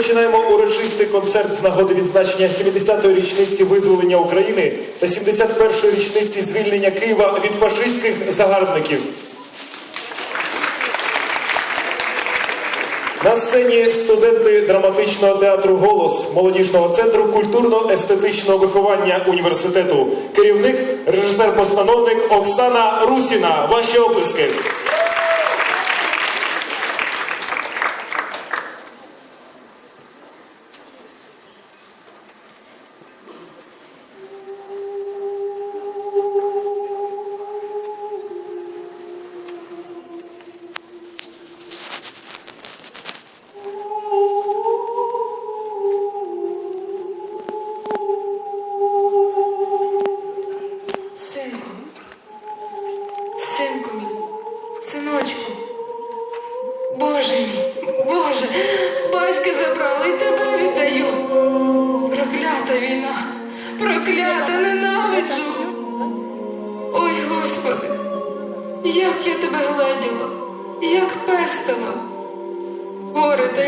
розпочинаємо урочистий концерт з нагоди відзначення 70-ї річниці визволення України та 71-ї річниці звільнення Києва від фашистських загарбників. На сцені студенти драматичного театру Голос молодіжного центру культурно-естетичного виховання університету. Керівник, режисер-постановник Оксана Русіна. Ваші оплески.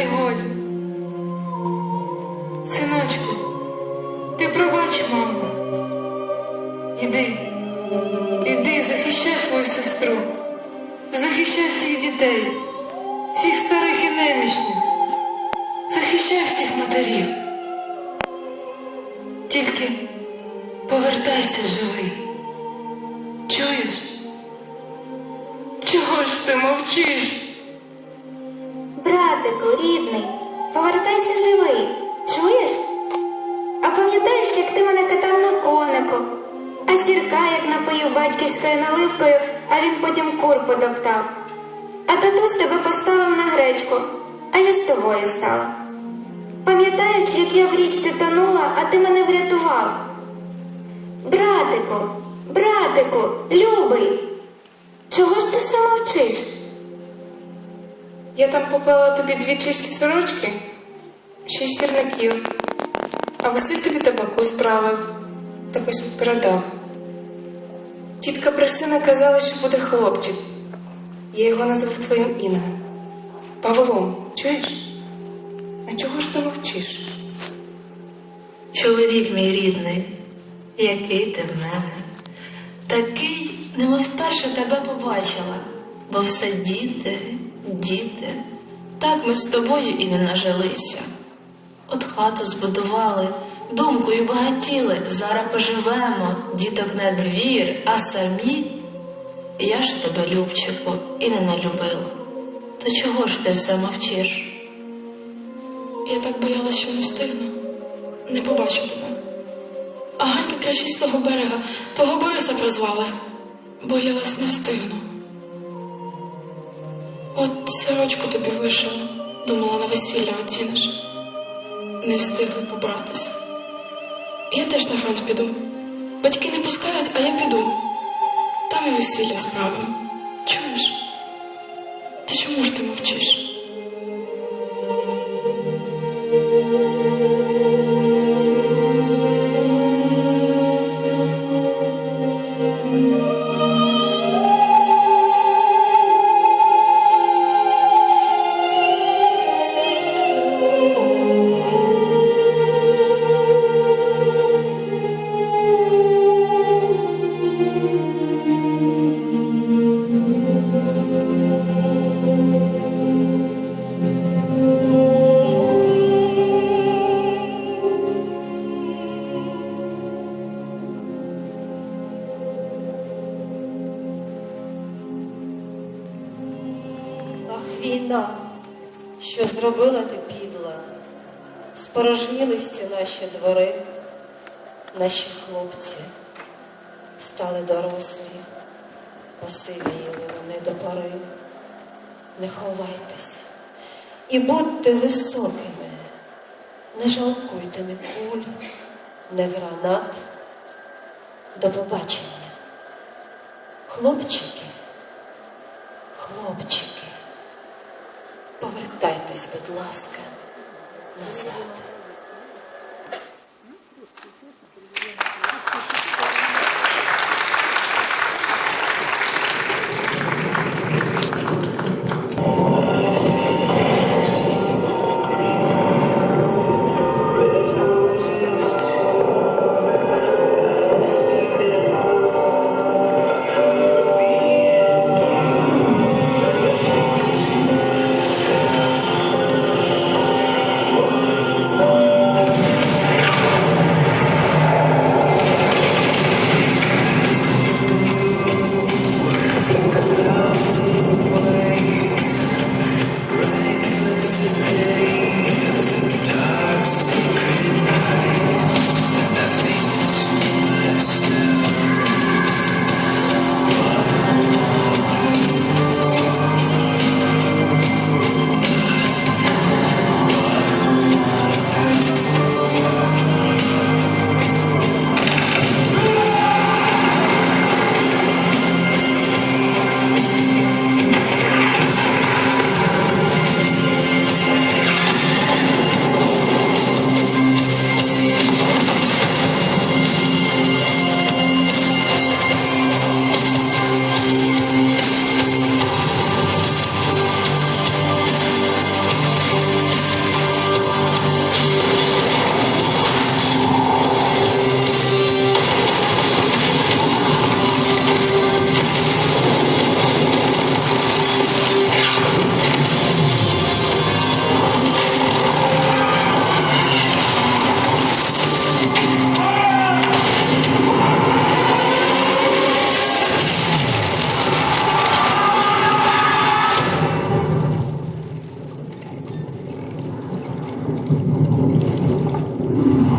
Й годі. Синочку, ти пробач, мамо. Іди, іди, захищай свою сестру, захищай всіх дітей, всіх старих і немічних, захищай всіх матерів. Тільки повертайся живий. Чуєш? Чого ж ти мовчиш? Братику, рідний, повертайся живий. Чуєш? А пам'ятаєш, як ти мене катав на конику, а сірка як напоїв батьківською наливкою, а він потім кур потоптав. А татусь тебе поставив на гречку, а я з тобою стала. Пам'ятаєш, як я в річці тонула, а ти мене врятував? Братику, братику, любий, чого ж ти все мовчиш? Я там поклала тобі дві чисті сорочки, шість сірників, а Василь тобі табаку справив, так ось передав. Тітка про сина казала, що буде хлопчик. Я його назвав твоїм іменем. Павлом, чуєш? А чого ж ти мовчиш? Чоловік мій рідний, який ти в мене, такий, немов вперше тебе побачила, бо все діти, діти, так ми з тобою і не нажилися. От хату збудували, думкою багатіли, зараз поживемо, діток на двір, а самі. Я ж тебе, Любчику, і не налюбила. То чого ж ти все мовчиш? Я так боялась, що не встигну. Не побачу тебе. А Ганька краще з того берега, того Бориса призвала. Боялась не встигну. От сорочку тобі вишила, думала на весілля оціниш. Не встигли побратися. Я теж на фронт піду. Батьки не пускають, а я піду. Там і весілля справа. Чуєш? Ти чому ж ти двори, наші хлопці стали дорослі, посивіли вони до пори. Не ховайтесь і будьте високими, не жалкуйте ні куль, ні гранат. До побачення. Хлопчики, хлопчики. Повертайтесь, будь ласка, назад. Thank you.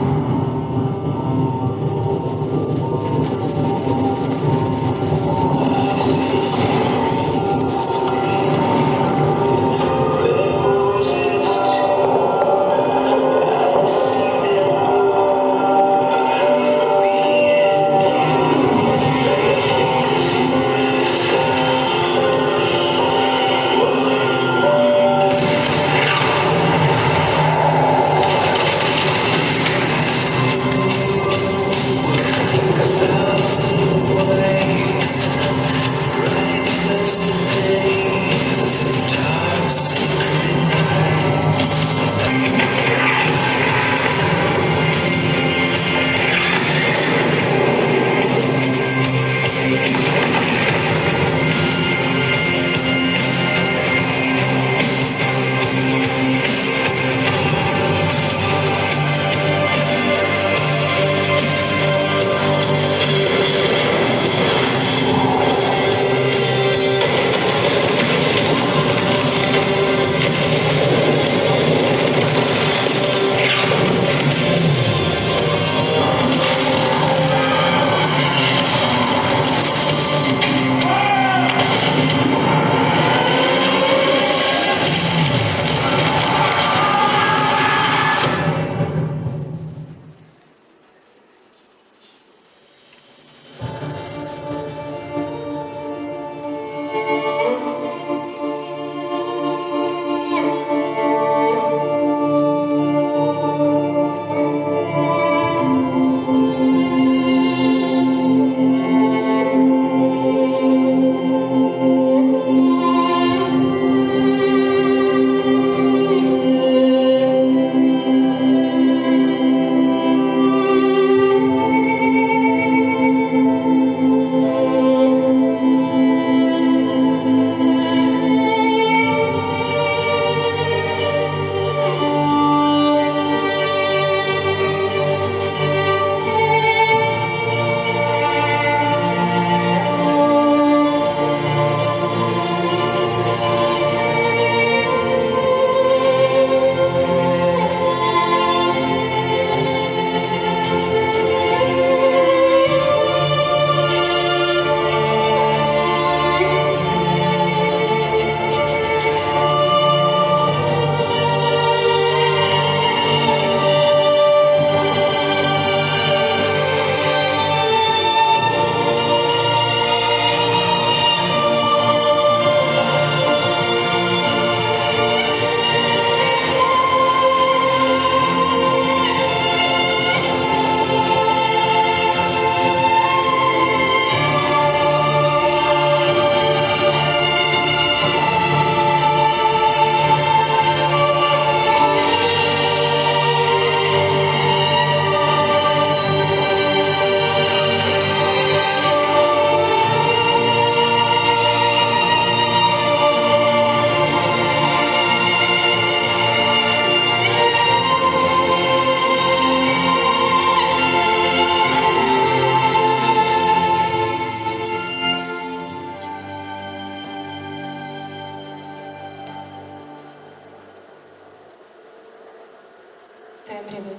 Темряви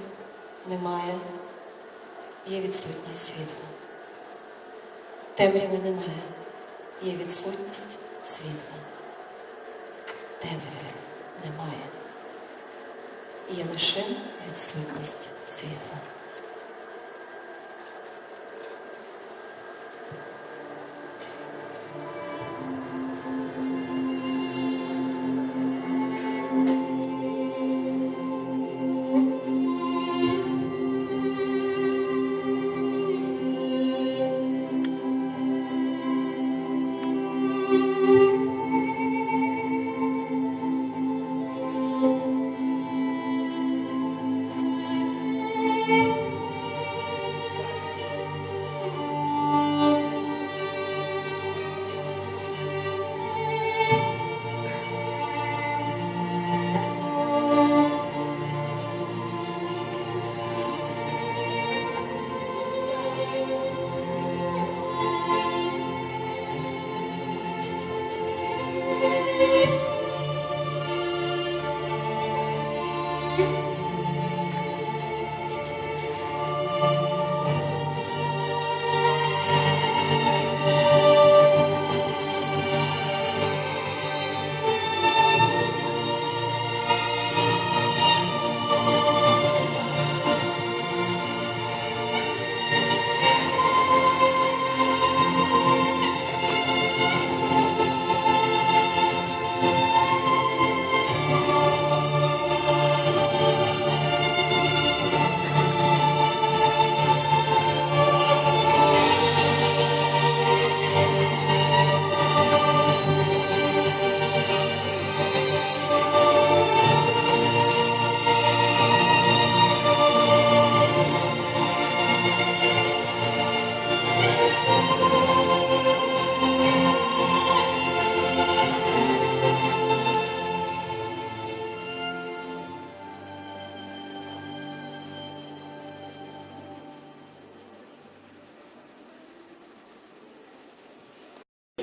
немає, є відсутність світла. Темряви немає, є відсутність світла. Темряви немає, є лише відсутність світла.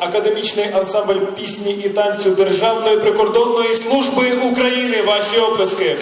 Академічний ансамбль пісні і танцю Державної прикордонної служби України. Ваші оплески.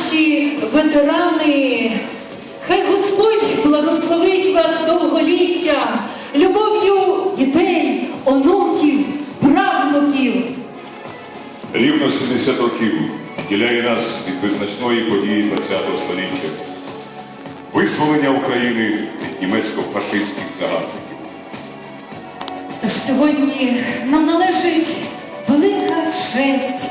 Наші ветерани. Хай Господь благословить вас довголіття, любов'ю дітей, онуків, правнуків. Рівно 70 років діляє нас від визначної події ХХ століття. Визволення України від німецько-фашистських загарбників. Тож сьогодні нам належить велика честь